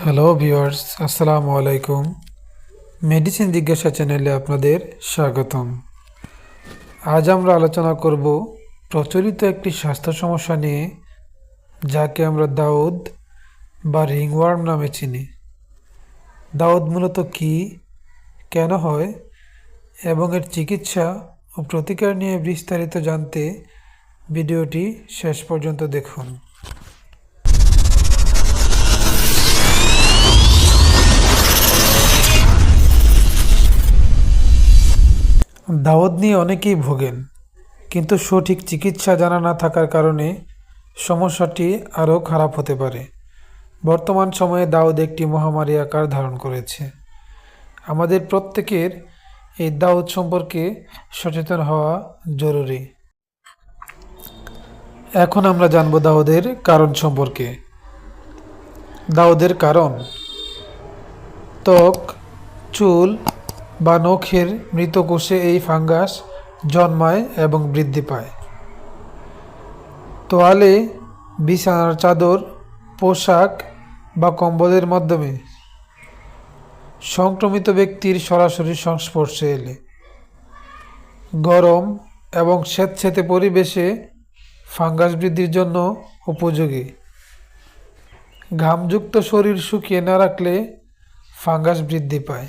Hello viewers আসসালামু আলাইকুম medicine জিজ্ঞাসা চ্যানেলে আপনাদের স্বাগতম। আজ আমরা আলোচনা করব প্রচলিত একটি স্বাস্থ্য সমস্যা নিয়ে, যাকে আমরা দাউদ বা রিংওয়ার্ম নামে চিনি। দাউদ মূলত কী, কেন হয়, এবং এর চিকিৎসা ও প্রতিকার নিয়ে বিস্তারিত জানতে ভিডিওটি শেষ পর্যন্ত দেখুন। দাওয়াত নিয়ে অনেকেই ভোগেন, কিন্তু সঠিক চিকিৎসা জানা না থাকার কারণে সমস্যাটি আরও খারাপ হতে পারে। বর্তমান সময়ে দাউদ একটি মহামারী আকার ধারণ করেছে। আমাদের প্রত্যেকের এই দাউদ সম্পর্কে সচেতন হওয়া জরুরি। এখন আমরা জানব দাউদের কারণ সম্পর্কে। দাউদের কারণ। ত্বক, চুল বা নখের মৃত কোষে এই ফাঙ্গাস জন্মায় এবং বৃদ্ধি পায়। তোয়ালে, বিছানার চাদর, পোশাক বা কম্বলের মাধ্যমে সংক্রমিত ব্যক্তির সরাসরি সংস্পর্শে এলে। গরম এবং স্যাঁতস্যাঁতে পরিবেশে ফাঙ্গাস বৃদ্ধির জন্য উপযোগী। ঘামযুক্ত শরীর শুকিয়ে না রাখলে ফাঙ্গাস বৃদ্ধি পায়।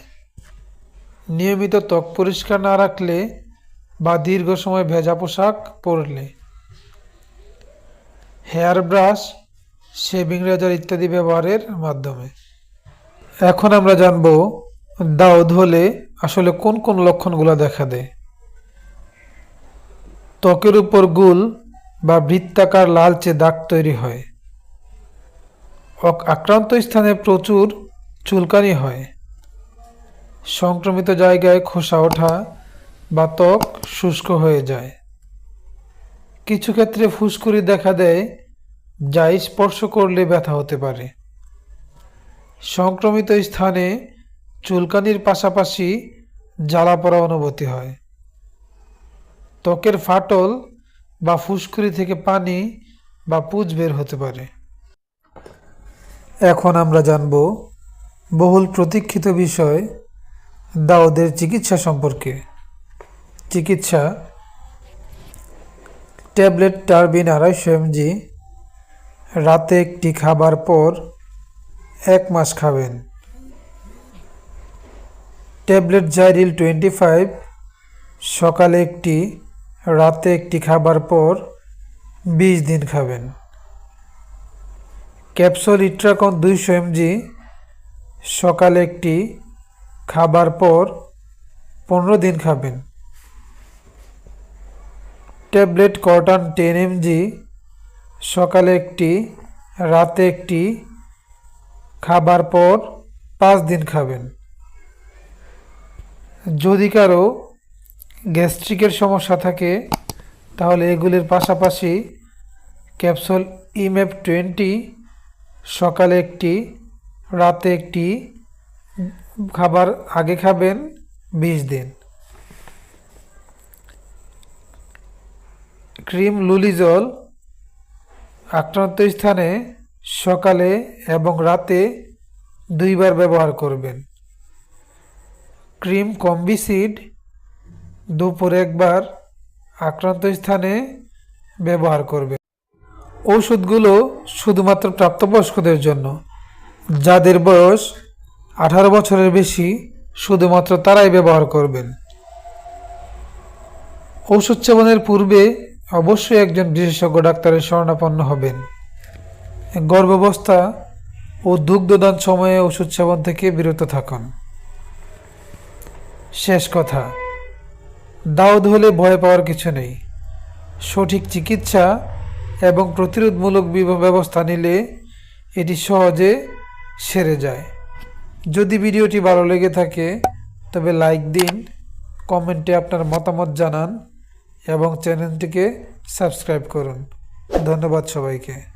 নিয়মিত ত্বক পরিষ্কার না রাখলে বা দীর্ঘ সময় ভেজা পোশাক পরলে। হেয়ার ব্রাশ, শেভিং রেজার ইত্যাদি ব্যবহারের মাধ্যমে। এখন আমরা জানব দাউদ হলে আসলে কোন কোন লক্ষণগুলো দেখা দেয়। ত্বকের উপর গুল বা বৃত্তাকার লালচে দাগ তৈরি হয়। আক্রান্ত স্থানে প্রচুর চুলকানি হয়। সংক্রমিত জায়গায় খোসা ওঠা বা ত্বক শুষ্ক হয়ে যায়। কিছু ক্ষেত্রে ফুসকুড়ি দেখা দেয়, যা স্পর্শ করলে ব্যথা হতে পারে। সংক্রমিত স্থানে চুলকানির পাশাপাশি জ্বালা পড়া অনুভূতি হয়। ত্বকের ফাটল বা ফুসকুড়ি থেকে পানি বা পুজ বের হতে পারে। এখন আমরা জানব বহুল প্রতীক্ষিত বিষয় দাউদের চিকিৎসা সম্পর্কে। চিকিৎসা। ট্যাবলেট টারবিন আড়াইশো এমজি রাতে একটি খাবার পর এক মাস খাবেন। ট্যাবলেট জাইরিল টোয়েন্টি ফাইভ। সকালে একটি, রাতে একটি খাবার পর বিশ দিন খাবেন। ক্যাপসুল ইট্রাকন দুইশো এমজি সকালে একটি খাবার পর পনেরো দিন খাবেন। ট্যাবলেট কটন টেন এমজি, সকালে একটি, রাতে একটি, খাবার পর পাঁচ দিন খাবেন। যদি কারও গ্যাস্ট্রিকের সমস্যা থাকে, তাহলে এগুলির পাশাপাশি ক্যাপসুল ইমেপ টোয়েন্টি, সকালে একটি, রাতে একটি খাবার আগে খাবেন বিশ দিন। ক্রিম, লুলি জল আক্রান্ত স্থানে সকালে এবং রাতে দুইবার ব্যবহার করবেন। ক্রিম কম্বিসিড দুপুর একবার আক্রান্ত স্থানে ব্যবহার করবেন। ওষুধগুলো শুধুমাত্র প্রাপ্তবয়স্কদের জন্য, যাদের বয়স আঠারো বছরের বেশি শুধুমাত্র তারাই ব্যবহার করবেন। ঔষধ সেবনের পূর্বে অবশ্যই একজন বিশেষজ্ঞ ডাক্তারের শরণাপন্ন হবেন। গর্ভাবস্থা ও দুগ্ধদান সময়ে ওষুধ সেবন থেকে বিরত থাকুন। শেষ কথা দাউদ হলে ভয় পাওয়ার কিছু নেই। সঠিক চিকিৎসা এবং প্রতিরোধমূলক ব্যবস্থা নিলে এটি সহজে সেরে যায়। যদি ভিডিওটি ভালো লেগে থাকে, তবে লাইক দিন, কমেন্টে আপনার মতামত জানান এবং চ্যানেলটিকে সাবস্ক্রাইব করুন। ধন্যবাদ সবাইকে।